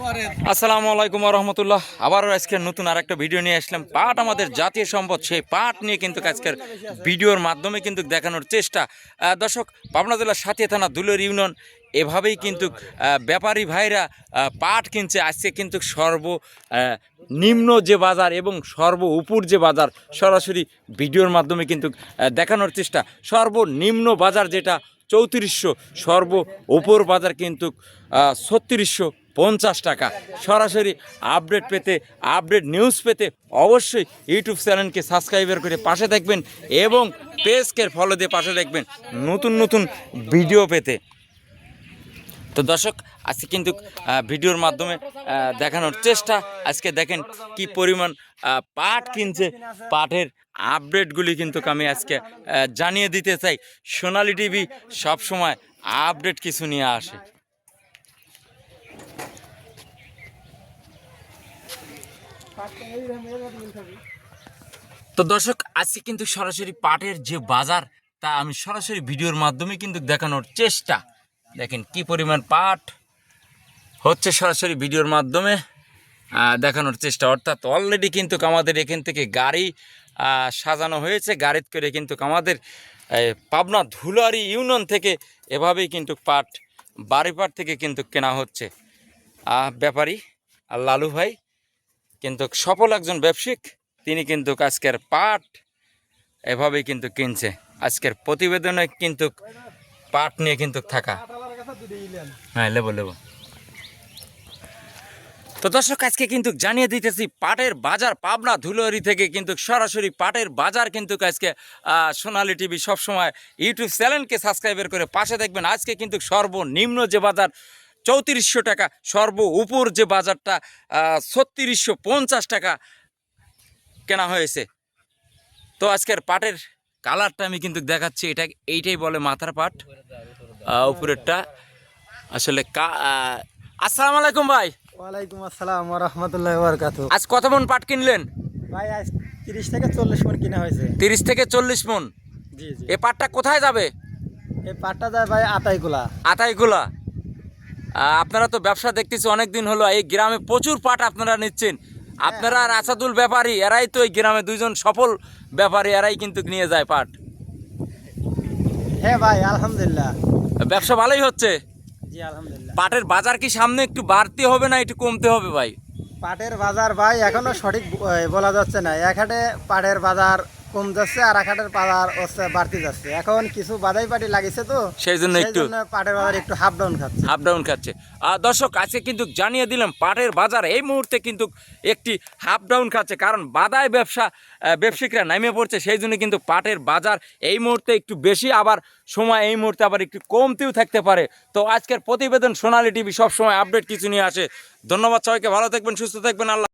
আসসালামু আলাইকুম রহমতুল্লাহ আবারও আজকে নতুন আর একটা ভিডিও নিয়ে আসলাম। পাট আমাদের জাতীয় সম্পদ, সেই পাট নিয়ে কিন্তু আজকের ভিডিওর মাধ্যমে কিন্তু দেখানোর চেষ্টা। দর্শক, পাবনা জেলার সাথিয়া থানা দুলের ইউনিয়ন, এভাবেই কিন্তু ব্যাপারী ভাইরা পাট কিনছে। আজকে কিন্তু সর্ব নিম্ন যে বাজার এবং সর্ব উপর যে বাজার, সরাসরি ভিডিওর মাধ্যমে কিন্তু দেখানোর চেষ্টা। সর্বনিম্ন বাজার যেটা, চৌত্রিশশো, সর্ব উপর বাজার কিন্তু ছত্রিশশো পঞ্চাশ টাকা। সরাসরি আপডেট পেতে, আপডেট নিউজ পেতে অবশ্যই ইউটিউব চ্যানেলকে সাবস্ক্রাইবার করে পাশে থাকবেন এবং পেজকে ফলো দিয়ে পাশে দেখবেন নতুন নতুন ভিডিও পেতে। তো দর্শক, আজকে কিন্তু ভিডিওর মাধ্যমে দেখানোর চেষ্টা। আজকে দেখেন কি পরিমাণ পাট কিনছে। পাটের আপডেটগুলি কিন্তু আমি আজকে জানিয়ে দিতে চাই। সোনালি টিভি সবসময় আপডেট কিছু নিয়ে আসে। তো দর্শক, আজকে কিন্তু সরাসরি পাটের যে বাজার, তা আমি সরাসরি ভিডিওর মাধ্যমে কিন্তু দেখানোর চেষ্টা। দেখেন কি পরিমাণ পাট হচ্ছে সরাসরি ভিডিওর মাধ্যমে দেখানোর চেষ্টা। অর্থাৎ অলরেডি কিন্তু আমাদের এখান থেকে গাড়ি সাজানো হয়েছে। গাড়িতে করে কিন্তু আমাদের পাবনা ধুলারি ইউনিয়ন থেকে এভাবেই কিন্তু পাট বাড়ি পাট থেকে কিন্তু কেনা হচ্ছে। ব্যাপারী, আর লালু ভাই কিন্তু সফল একজন ব্যবসায়িক, তিনি কিন্তু আজকের পাট এভাবেই কিন্তু কিনছে। আজকের প্রতিবেদনে কিন্তু পাট নিয়ে কিন্তু থাকা। হ্যাঁ লেবো লেবো। তো দর্শক, আজকে কিন্তু জানিয়ে দিতেছি, পাটের বাজার পাবনা ধুলোরি থেকে কিন্তু সরাসরি পাটের বাজার কিন্তু আজকে সোনালী টিভি সবসময় ইউটিউব চ্যানেলকে সাবস্ক্রাইবার করে পাশে দেখবেন। আজকে কিন্তু সর্বনিম্ন যে বাজার চৌত্রিশশো টাকা সর্ব উপর যে বাজারটা ছত্রিশশো পঞ্চাশ টাকা কেনা হয়েছে। তো আজকের পাটের কালারটা আমি কিন্তু দেখাচ্ছি এটা এইটাই বলে মাথার পাট উপরেরটা। আসলে আসসালামু আলাইকুম ভাই। ওয়ালাইকুম আসসালাম রহমতুল্লাহ বরকাত আজ কত মন পাট কিনলেন? ভাই আজ তিরিশ থেকে চল্লিশ মন কিনা হয়েছে। তিরিশ থেকে চল্লিশ মন? জি জি। এ পাটটা কোথায় যাবে? এই পাটটা যায় ভাই আতাইগুলা আতাইগুলা আপনারা তো ব্যবসা দেখতেছি অনেক দিন হলো এই গ্রামে প্রচুর পাট আপনারা নিচ্ছেন। আপনারা আর আসাদুল ব্যাপারী এরাই তো এই গ্রামে দুইজন সফল ব্যাপারী এরাই কিন্তু নিয়ে যায় পাট। হ্যাঁ ভাই আলহামদুলিল্লাহ। ব্যবসা ভালোই হচ্ছে? জি আলহামদুলিল্লাহ। পাটের বাজার কি সামনে একটু বাড়তে হবে না একটু কমতে হবে ভাই? পাটের বাজার ভাই এখনও সঠিক বলা যাচ্ছে না। এক হাটে পাটের বাজার কম যাচ্ছে আর হাটের বাজার হচ্ছে বাড়তে যাচ্ছে। এখন কিছু বাধাই পাটি লাগিয়েছে তো সেই জন্য একটু পাটের বাজার একটু হাফ ডাউন খাচ্ছে। আপ ডাউন খাচ্ছে। আর দর্শক আজকে কিন্তু জানিয়ে দিলাম পাটের বাজার এই মুহূর্তে কিন্তু একটি হাফ ডাউন খাচ্ছে কারণ বাদায় ব্যবসা ব্যবসায়িকরা নেমে পড়ছে সেই জন্য কিন্তু পাটের বাজার এই মুহূর্তে একটু বেশি আবার সময় এই মুহূর্তে আবার একটু কমতেও থাকতে পারে। তো আজকের প্রতিবেদন সোনালী টিভি সবসময় আপডেট কিছু নিয়ে আসে। ধন্যবাদ সবাইকে ভালো থাকবেন সুস্থ থাকবেন আল্লাহ